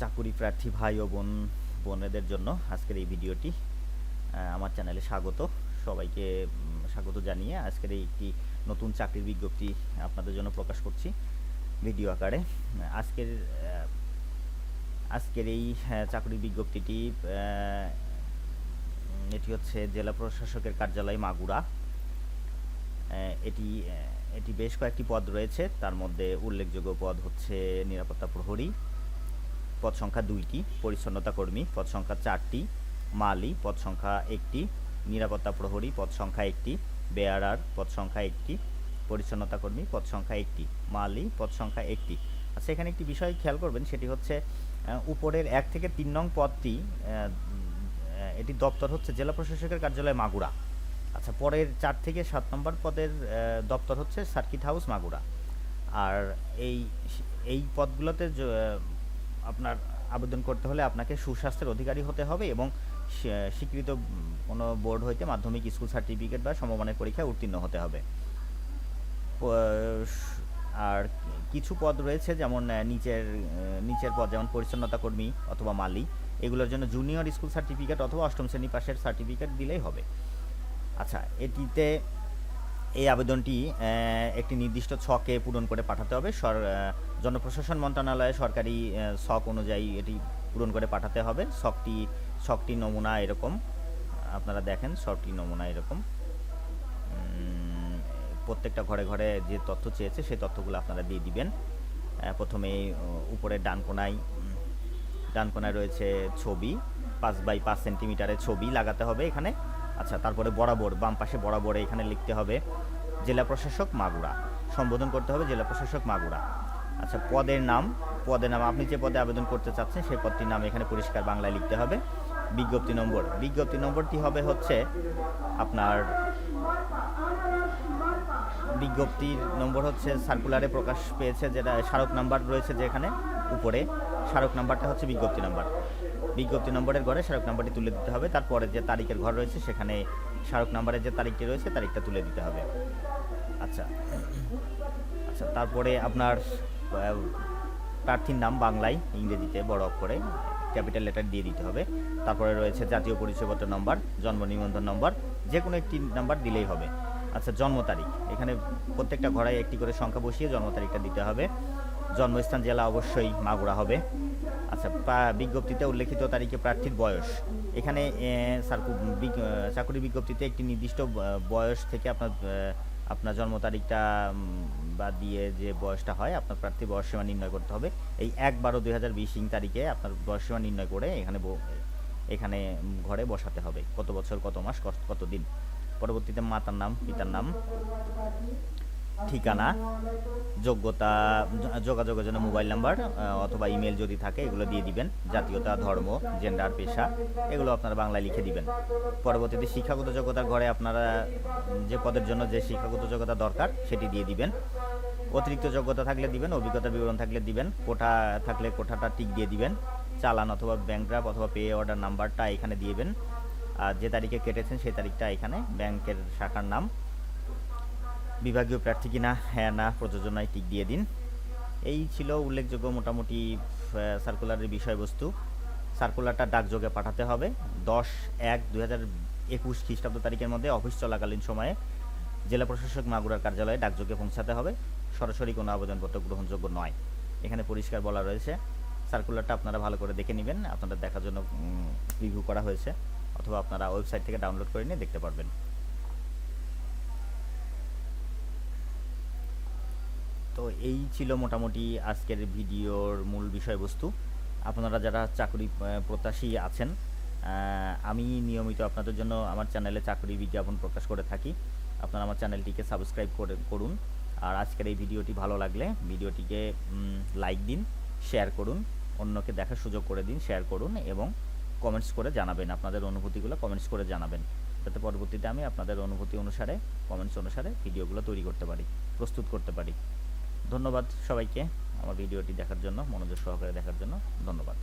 চাকুরি প্রার্থী ভাই ও বোন বোনেদের জন্য আজকের এই ভিডিওটি আমার চ্যানেলে স্বাগত। সবাইকে স্বাগত জানিয়ে আজকের এই একটি নতুন চাকরির বিজ্ঞপ্তি আপনাদের জন্য প্রকাশ করছি ভিডিও আকারে। আজকের আজকের এই আহ, চাকরির বিজ্ঞপ্তিটি এটি হচ্ছে জেলা প্রশাসকের কার্যালয় মাগুরা। এটি এটি বেশ কয়েকটি পদ রয়েছে। তার মধ্যে উল্লেখযোগ্য পদ হচ্ছে নিরাপত্তা প্রহরী পদ সংখ্যা দুইটি পরিচ্ছন্নতা কর্মী, পদ সংখ্যা চারটি মালি, পদ সংখ্যা একটি নিরাপত্তা প্রহরী, পদ সংখ্যা একটি বেয়ারার, পদ সংখ্যা একটি পরিচ্ছন্নতা কর্মী, পদ সংখ্যা একটি মালি, পদ সংখ্যা একটি আচ্ছা এখানে একটি বিষয় খেয়াল করবেন, সেটি হচ্ছে উপরের এক থেকে তিন নং পদটি এটি দপ্তর হচ্ছে জেলা প্রশাসকের কার্যালয় মাগুরা। আচ্ছা পরের চার থেকে সাত নম্বর পদের দপ্তর হচ্ছে সার্কিট হাউস মাগুরা। আর এই এই পদগুলোতে আপনার আবেদন করতে হলে আপনাকে সুস্বাস্থ্যের অধিকারী হতে হবে এবং স্বীকৃত কোনো বোর্ড হইতে মাধ্যমিক স্কুল সার্টিফিকেট বা সমমানের পরীক্ষায় উত্তীর্ণ হতে হবে। আর কিছু পদ রয়েছে যেমন নিচের নিচের পদ যেমন পরিচ্ছন্নতা কর্মী অথবা মালি এগুলোর জন্য জুনিয়র স্কুল সার্টিফিকেট অথবা অষ্টম শ্রেণি পাশের সার্টিফিকেট দিলেই হবে। আচ্ছা এটিতে এই আবেদনটি একটি নির্দিষ্ট ছকে পূরণ করে পাঠাতে হবে। সর জনপ্রশাসন মন্ত্রণালয়ে সরকারি ছক অনুযায়ী এটি পূরণ করে পাঠাতে হবে। ছকটি ছকটি নমুনা এরকম। আপনারা দেখেন ছকটি নমুনা এরকম। প্রত্যেকটা ঘরে ঘরে যে তথ্য চেয়েছে সেই তথ্যগুলো আপনারা দিয়ে দিবেন। প্রথমে আহ, উপরের ডান কোনায় উম, ডান কোনায় রয়েছে ছবি। পাঁচ বাই পাঁচ সেন্টিমিটারের ছবি লাগাতে হবে এখানে। আচ্ছা তারপরে বরাবর, বাম পাশে বরাবর এখানে লিখতে হবে, জেলা প্রশাসক মাগুরা। সম্বোধন করতে হবে জেলা প্রশাসক মাগুরা। আচ্ছা পদের নাম পদের নাম, আপনি যে পদে আবেদন করতে চাচ্ছেন সেই পদটির নাম এখানে পরিষ্কার বাংলায় লিখতে হবে। বিজ্ঞপ্তি নম্বর, বিজ্ঞপ্তি নম্বরটি হবে হচ্ছে আপনার বিজ্ঞপ্তির নম্বর হচ্ছে সার্কুলারে প্রকাশ পেয়েছে যেটা স্মারক নাম্বার রয়েছে যেখানে উপরে। স্মারক নাম্বারটা হচ্ছে বিজ্ঞপ্তি নাম্বার। বিজ্ঞপ্তি নম্বরের ঘরে স্মারক নাম্বারটি তুলে দিতে হবে। তারপরে যে তারিখের ঘর রয়েছে সেখানে স্মারক নাম্বারের যে তারিখটি রয়েছে তারিখটা তুলে দিতে হবে। আচ্ছা। আচ্ছা তারপরে আপনার প্রার্থীর নাম বাংলায়, ইংরেজিতে, বড় অক্ষরে, ক্যাপিটাল লেটার দিয়ে দিতে হবে। তারপরে রয়েছে জাতীয় পরিচয়পত্র নম্বর, জন্ম নিবন্ধন নম্বর যে কোনো একটি নাম্বার দিলেই হবে। আচ্ছা জন্ম তারিখ। এখানে প্রত্যেকটা ঘরে একটি করে সংখ্যা বসিয়ে জন্ম তারিখটা দিতে হবে। জন্মস্থান জেলা অবশ্যই মাগুরা হবে। আচ্ছা বিজ্ঞপ্তিতে উল্লেখিত তারিখে প্রার্থীর বয়স। এখানে চাকরি বিজ্ঞপ্তিতে একটি নির্দিষ্ট বয়স থেকে আপনার আপনার জন্ম তারিখটা বা দিয়ে যে বয়সটা হয়, আপনার প্রার্থী বয়স সীমা নির্ণয় করতে হবে। এই এক বারো দুই হাজার বিশ তারিখে আপনার বয়স সীমা নির্ণয় করে এখানে এখানে ঘরে বসাতে হবে। কত বছর, কত মাস, কত দিন পরবর্তীতে মাতার নাম, পিতার নাম, ঠিকানা, যোগ্যতা, যোগাযোগের জন্য মোবাইল নাম্বার অথবা ইমেল যদি থাকে, এগুলো দিয়ে দিবেন। জাতীয়তা, ধর্ম জেন্ডার পেশা, এগুলো আপনারা বাংলায় লিখে দিবেন। পরবর্তীতে শিক্ষাগত যোগ্যতার ঘরে আপনারা যে পদের জন্য যে শিক্ষাগত যোগ্যতা দরকার, সেটি দিয়ে দিবেন। অতিরিক্ত যোগ্যতা থাকলে দিবেন অভিজ্ঞতার বিবরণ থাকলে দিবেন, কোঠা থাকলে কোঠাটা টিক দিয়ে দিবেন, চালান অথবা ব্যাংক অথবা পে অর্ডার নাম্বারটা এখানে দিয়েবেন আর যে তারিখে কেটেছেন সেই তারিখটা এখানে ব্যাংকের শাখার নাম। বিভাগীয় প্রার্থী কিনা হ্যাঁ না প্রযোজনায় টিক দিয়ে দিন। এই ছিল উল্লেখযোগ্য মোটামুটি সার্কুলারের বিষয়বস্তু। সার্কুলারটা ডাকযোগে পাঠাতে হবে। দশ এক দুই হাজার একুশ খ্রিস্টাব্দ তারিখের মধ্যে অফিস চলাকালীন সময়ে জেলা প্রশাসক মাগুরার কার্যালয়ে ডাকযোগে পৌঁছাতে হবে। সরাসরি কোনো আবেদনপত্র গ্রহণযোগ্য নয়। এখানে পরিষ্কার বলা রয়েছে সার্কুলারটা আপনারা ভালো করে দেখে নেবেন। আপনাদের দেখার জন্য রিভিউ করা হয়েছে। অথবা আপনারা ওয়েবসাইট থেকে ডাউনলোড করে নিয়ে দেখতে পারবেন। তো এই ছিল মোটামুটি আজকের ভিডিওর মূল বিষয়বস্তু। আপনারা যারা চাকরি প্রত্যাশী আছেন আমি নিয়মিত আপনাদের জন্য আমার চ্যানেলে চাকরি বিজ্ঞাপন প্রকাশ করে থাকি। আপনারা আমার চ্যানেলটিকে সাবস্ক্রাইব করে, করুন। আর আজকের এই ভিডিওটি ভালো লাগলে ভিডিওটিকে লাইক দিন শেয়ার করুন, অন্যকে দেখার সুযোগ করে দিন শেয়ার করুন এবং কমেন্টস করে জানাবেন, আপনাদের অনুভূতিগুলো কমেন্টস করে জানাবেন। যাতে পরবর্তীতে আমি আপনাদের অনুভূতি অনুসারে কমেন্টস অনুসারে ভিডিওগুলো তৈরি করতে পারি, প্রস্তুত করতে পারি। ধন্যবাদ সবাইকে আমার ভিডিওটি দেখার জন্য, মনোযোগ সহকারে দেখার জন্য ধন্যবাদ।